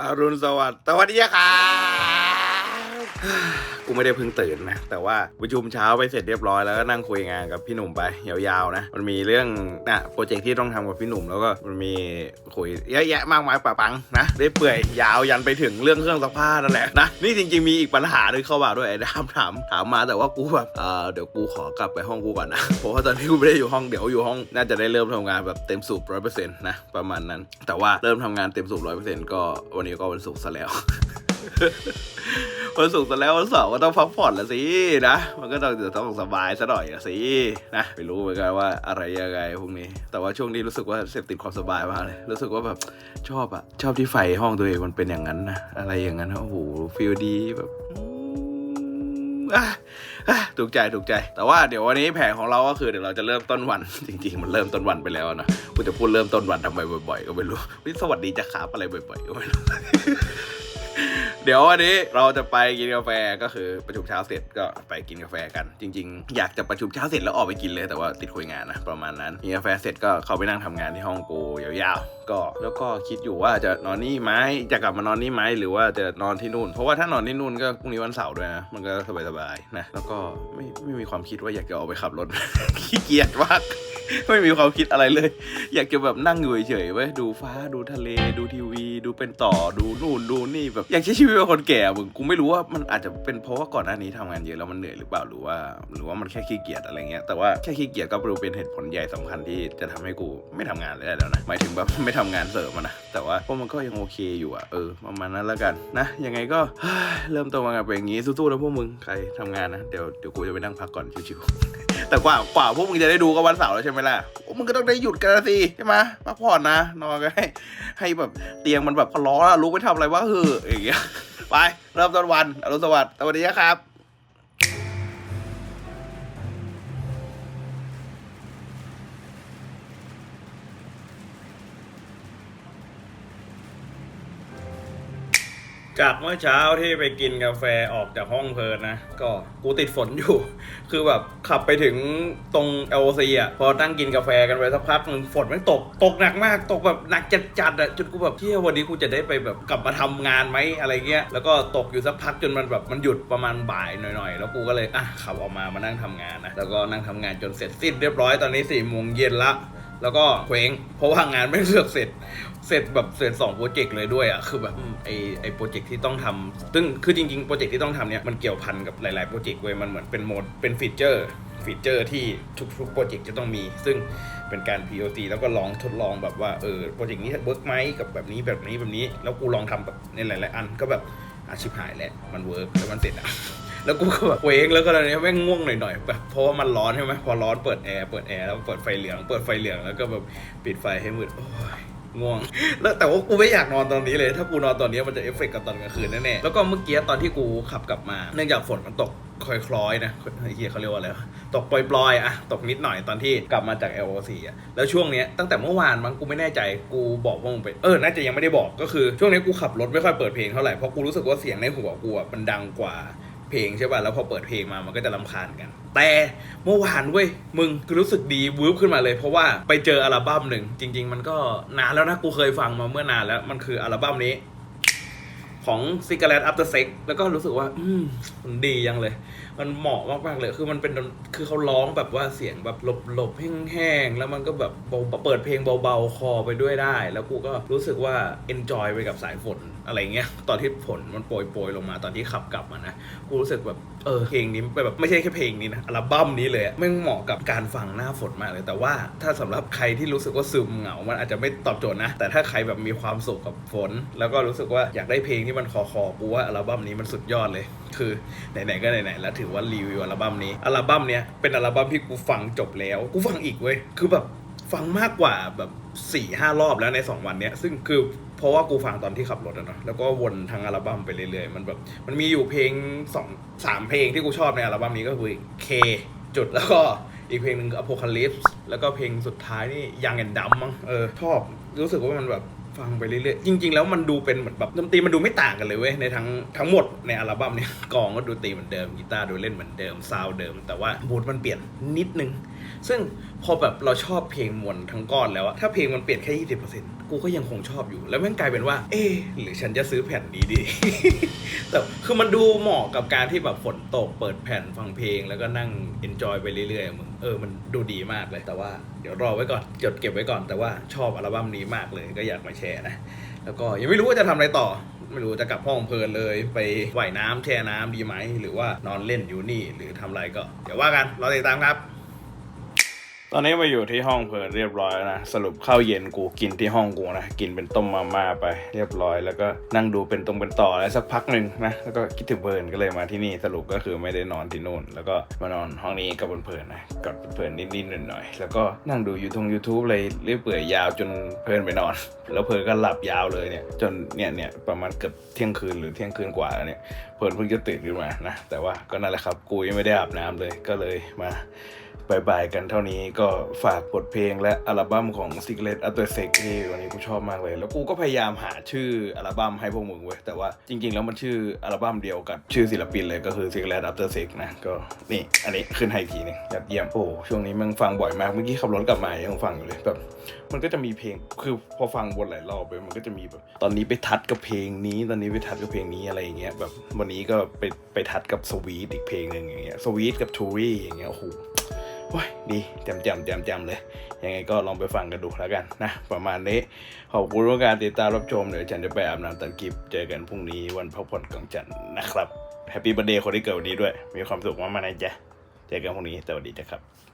อรุณสวัสดิ์สวัสดีครับ ไม่ได้เพิ่งตื่นนะ แต่ว่าประชุมเช้าไปเสร็จเรียบร้อยแล้วก็นั่งคุยงานกับพี่หนุ่มไปยาวๆนะ มันมีเรื่องนะโปรเจกต์ที่ต้องทำกับพี่หนุ่มแล้วก็มันมีคุยเยอะแยะมากมายปะปังนะได้เปื่อยยาวยันไปถึงเรื่องเครื่องซักผ้านั่นแหละนะนี่จริง ๆมีอีกปัญหาหนึงเข้ามาด้วยไอ้ดามถามถามมาแต่ว่ากูแบบเออเดี๋ยวกูขอกลับไปห้องกูก่อนนะเพราะว่าตอนนี้กูไม่ได้อยู่ห้องเดี๋ยวอยู่ห้องน่าจะได้เริ่มทำงานแบบเต็มสูบร้อยเปอร์เซ็นต์นะประมาณนั้น แต่ว่าเริ่มทำงานเต็มสูบร้อยเปอร์เซ็นต์ก็วันนี้ก็วันศุกร์ซะแล้ว วันศุกร์ซะแล้ววันเสาร์ก็ต้องพักผ่อนละสินะ มันก็ต้องจะต้องสบายซะหน่อยละสินะไม่รู้เหมือนกันว่าอะไรยังไงพวกนี้ แต่ว่าช่วงนี้รู้สึกว่าเสพติดความสบายมากเลยรู้สึกว่าแบบชอบอะชอบที่ไฟห้องตัวเองมันเป็นอย่างนั้นนะอะไรอย่างนั้นโอ้โหฟีลดีแบบอืมอะอะถูกใจถูกใจ แต่ว่าเดี๋ยววันนี้แผนของเราก็คือเดี๋ยวเราจะเริ่มต้นวัน จริง ๆ มันเริ่มต้นวันไปแล้วนะกูจะพูดเริ่มต้นวันทำไมบ่อยๆ ก็ไม่รู้วิสวัสดีจะขาบอะไรบ่อยๆก็ไม่รู้ เดี๋ยววันนี้เราจะไปกินกาแฟก็คือประชุมเช้าเสร็จก็ไปกินกาแฟกัน จริง ๆ อยากจะประชุมเช้าเสร็จแล้วออกไปกินเลยแต่ว่าติดคุยงานนะประมาณนั้นกินกาแฟเสร็จก็เข้าไปนั่งทำงานที่ห้องกูยาวๆ ก็แล้วก็คิดอยู่ว่าจะนอนนี่ไหมจะกลับมานอนนี่ไหมหรือว่าจะนอนที่นู่น เพราะว่าถ้านอนที่นู่นก็พรุ่งนี้วันเสาร์ด้วยนะมันก็สบายๆนะแล้วก็ไม่ไม่มีความคิดว่าอยากจะออกไปขับรถขี้เกียจมากไม่มีความคิดอะไรเลย อยากจะแบบนั่งอยู่เฉยๆไว้ดูฟ้าดูทะเลดูทีวี ดูเป็นต่อดูนู่นดูนี่แบบอยากใช้ชีวิตเป็นคนแก่มึงกูไม่รู้ว่ามันอาจจะเป็นเพราะว่าก่อนหน้านี้ทำงานเยอะแล้วมันเหนื่อยหรือเปล่าหรือว่า หรือว่ามันแค่ขี้เกียจอะไรเงี้ยแต่ว่าแค่ขี้เกียจก็ดูเป็นเหตุผลใหญ่สำคัญที่จะทำให้กูไม่ทำงานเลยได้แล้วนะหมายถึงแบบไม่ทำงานเสริมนะแต่ว่าพวกมันก็ยังโอเคอยู่อะเออประมาณนั้นแล้วกันนะยังไงก็เริ่มต้นมากันเป็นอย่างงี้สู้ๆนะพวกมึงใครทำงานนะเดี๋ยวเดี๋ยวกูจะไปนั่งพักก่อนชิวๆแต่กว่ากว่าพวกมึงจะได้ดูก็วันเสาร์แล้วใช่ไหมล่ะมึงก็ต้องได้หยุดกันสิใช่ไหมพักผ่อนนะนอนกันให้ให้แบบเตียงมันแบบพอร้อนลุกไปทำอะไรวะเฮ้ออย่างเงี้ย ไปเริ่มต้นวันอรุณสวัสดิ์สวัสดีครับ จากเมื่อเช้าที่ไปกินกาแฟออกจากห้องเพลินนะ ก็กูติดฝนอยู่ คือแบบขับไปถึงตรง LC อะ พอตั้งกินกาแฟกันไปสักพักหนึงฝนมันตก ตกหนักมาก ตกแบบหนักจัดๆอะจนกูแบบเที่ยวันนี้กูจะได้ไปแบบกลับมาทำงานไหมอะไรเงี้ย แล้วก็ตกอยู่สักพักจนมันแบบมันหยุดประมาณบ่ายหน่อยๆ แล้วกูก็เลยอะขับออกมามานั่งทำงานนะ แล้วก็นั่งทำงานจนเสร็จสิ้นเรียบร้อยตอนนี้สี่โมงเย็นละ แล้วก็เคว้งเพราะว่างานไม่เลือกเสร็จ เสร็จแบบเสร็จสองโปรเจกต์เลยด้วยอะคือแบบไอไอโปรเจกต์ที่ต้องทำซึ่งคือจริงๆโปรเจกต์ที่ต้องทำเนี่ยมันเกี่ยวพันกับหลายๆโปรเจกต์เว้ยมันเหมือนเป็นโหมดเป็นฟีเจอร์ฟีเจอร์ที่ทุกๆโปรเจกต์จะต้องมี ซึ่งเป็นการ POC แล้วก็ลองทดลองแบบว่าเออโปรเจกต์นี้เวิร์กไหมกับแบบนี้แบบนี้แบบนี้ แล้วกูลองทำแบบในหลาย ๆ อันก็แบบอาชิบหายแล้วมันเวิร์กแล้วมันเสร็จอะ แล้วกูก็แบบเวงแล้วก็ตอนนี้ยแม่งง่วงหน่อยๆแบบเพราะว่ามันร้อนใช่ไหมพอร้อนเปิดแอร์เปิดแอร์แล้วเปิดไฟเหลืองเปิดไฟเหลืองแล้วก็แบบปิดไฟให้มืดโอ้ยง่วง แล้วแต่ว่ากูไม่อยากนอนตอนนี้เลย ถ้ากูนอนตอนนี้มันจะเอฟเฟกต์กับตอนกลางคืนแน่ๆแล้วก็เมื่อกี้ตอนที่กูขับกลับมา เนื่องจากฝนมันตกคล้อยๆนะไอ้เหี้ยเขาเรียกว่าอะไรตกปล่อยๆอะตกนิดหน่อยตอนที่กลับมาจาก LOC อะแล้วช่วงเนี้ยตั้งแต่เมื่อวานมั้งกูไม่แน่ใจกูบอกว่ามึงไปเออน่าจะยังไม่ได้บอกก็คือ ช่วงนี้กูขับรถไม่ค่อยเปิดเพลงเท่าไหร่เพราะกูรู้สึกว่าเสียงในหัวกูอะมันดังกว่า เพลงใช่ป่ะแล้วพอเปิดเพลงมามันก็จะลำคาญกัน แต่เมื่อวานเว้ยมึงกูรู้สึกดีวูบขึ้นมาเลย เพราะว่าไปเจออัลบั้มหนึ่งจริง ๆ มันก็นานแล้วนะกูเคยฟังมาเมื่อนานแล้วมันคืออัลบั้มนี้ ของ Cigarette After Sex แล้วก็รู้สึกว่า อืมมันดียังเลยมันเหมาะมากๆเลย คือมันเป็นคือเขาร้องแบบว่าเสียงแบบหลบๆแห้งๆแล้วมันก็แบบเปิดเพลงเบาๆคอไปด้วยได้ แล้วกูก็รู้สึกว่า enjoy ไปกับสายฝนอะไรเงี้ยตอนที่ฝนมันโปรยโปรยๆลงมาตอนที่ขับกลับมานะกูรู้สึกแบบเออเพลงนี้แบบไม่ใช่แค่เพลงนี้นะอัลบั้มนี้เลยม่งเหมาะกับการฟังหน้าฝนมากเลย แต่ว่าถ้าสำหรับใครที่รู้สึกว่าซึมเหงา มันอาจจะไม่ตอบโจทย์นะ แต่ถ้าใครแบบมีความสุขกับฝน แล้วก็รู้สึกว่าอยากได้เพลงที่มันคอคอๆกูว่าอัลบั้มนี้มันสุดยอดเลย คือไหนๆก็ไหนๆแล้วถือว่ารีวิวอัลบั้มนี้อัลบั้มเนี้ยเป็นอัลบั้มที่กูฟังจบแล้ว กูฟังอีกเว้ยคือแบบฟังมากกว่าแบบสี่ห้ารอบแล้วใน 2 วันเนี้ยซึ่งคือเพราะว่ากูฟังตอนที่ขับรถอะเนาะแล้วก็วนทั้งอัลบั้มไปเรื่อยๆ มันแบบมันมีอยู่เพลงสองสามเพลงที่กูชอบในอัลบั้มนี้ก็คือ K จุดแล้วก็อีกเพลงหนึ่งคือ Apocalypse แล้วก็เพลงสุดท้ายนี่ยังแอนดัมมั้งเออชอบรู้สึกว่ามันแบบ ฟังไปเรื่อยๆจริง ๆ แล้วมันดูเป็นเหมือนแบบดนตรีมันดูไม่ต่างกันเลยเว้ยในทั้งทั้งหมดในอัลบั้มเนี้ยกองก็ดูตีเหมือนเดิมกีตาร์ดูเล่นเหมือนเดิมซาวด์เดิม แต่ว่าบูทมันเปลี่ยนนิดนึง ซึ่งพอแบบเราชอบเพลงมวลทั้งก้อนแล้วอะถ้าเพลงมันเปลี่ยนแค่ยี่สิบเปอร์เซ็นต์กูก็ยังคงชอบอยู่ แล้วแม่งกลายเป็นว่า เอ๊หรือฉันจะซื้อแผ่นดีดีแต่คือมันดูเหมาะกับการที่แบบฝนตกเปิดแผ่นฟังเพลงแล้วก็นั่งเอนจอยไปเรื่อยๆมึง เออมันดูดีมากเลยแต่ว่าเดี๋ยวรอไว้ก่อนจดเก็บไว้ก่อนแต่ว่าชอบอัลบั้มนี้มากเลยก็อยากมาแชร์นะ แล้วก็ยังไม่รู้ว่าจะทำอะไรต่อ ไม่รู้จะกลับห้องเพลินเลย ไปว่ายน้ำแช่น้ำดีไหม หรือว่านอนเล่นอยู่นี่หรือทำอะไรก็ เดี๋ยวว่ากันรอติดตามครับ ตอนนี้มาอยู่ที่ห้องเพลินเรียบร้อยแล้วนะ สรุปข้าวเย็นกูกินที่ห้องกูนะ กินเป็นต้มมาม่าไปเรียบร้อย แล้วก็นั่งดูเป็นตรงเป็นต่ออะไรสักพักหนึ่งนะ แล้วก็คิดถึงเพลินก็เลยมาที่นี่สรุปก็คือไม่ได้นอนที่นู่น แล้วก็มานอนห้องนี้กับบนเพลินนะกอดเพลินนิดๆหน่อยๆแล้วก็นั่งดูยูทงยูทูบเลยเรื่อยเปื่อยยาวจนเพลินไปนอน แล้วเพลินก็หลับยาวเลยเนี่ยจนเนี่ยเนี่ยประมาณเกือบเที่ยงคืนหรือเที่ยงคืนกว่าแล้วเนี่ยเพลินเพิ่งจะตื่นขึ้นมานะแต่ว่าก็นั่นแหละครับกูยังไม่ได้อาบน้ำเลยก็เลยมา บายบายกันเท่านี้ก็ฝากบทเพลงและอัลบั้มของ Secret a t o r s e c ที่วันนี้กูชอบมากเลย แล้วกูก็พยายามหาชื่ออัลบั้มให้พวกมึงเว้ย แต่ว่าจริงๆ แล้วมันชื่ออัลบั้มเดียวกับชื่อศิลปินเลยก็คือ Secret a t o r s e c นะ ก็นี่อันนี้ขึ้นให้กทีนึงยอดเยี่ยมโอ้ช่วงนี้มึงฟังบ่อยมาก เมื่อกี้ขับรถกลับมายังฟังอยู่เลยแบบมันก็จะมีเพลงคือพอฟังวนหลายรอบไปมันก็จะมีแบบตอนนี้ไปทัดกับเพลงนี้ ตอนนี้ไปทัดกับเพลงนี้อะไรอย่างเงี้ยแบบวันนี้ก็ไปไปทัดกับสวีทอีกเพลงหนึ่งอย่างเงี้ยสวีทกับทูรี่อย่างเงี้ยโอ้โห โอ้ยดีจำจำจำจำเลย ยังไงก็ลองไปฟังกันดูแล้วกันนะ ประมาณนี้ ขอบคุณทุกการติดตามรับชม เดี๋ยวฉันจะไปอาบน้ำตัดกิบเจอกันพรุ่งนี้วันพักผ่อนกลางจันนะครับแฮปปี้บันเดย์คนที่เกิดวันนี้ด้วย มีความสุขมากๆนะจ๊ะเจอกันพรุ่งนี้สวัสดีจ้ะครับ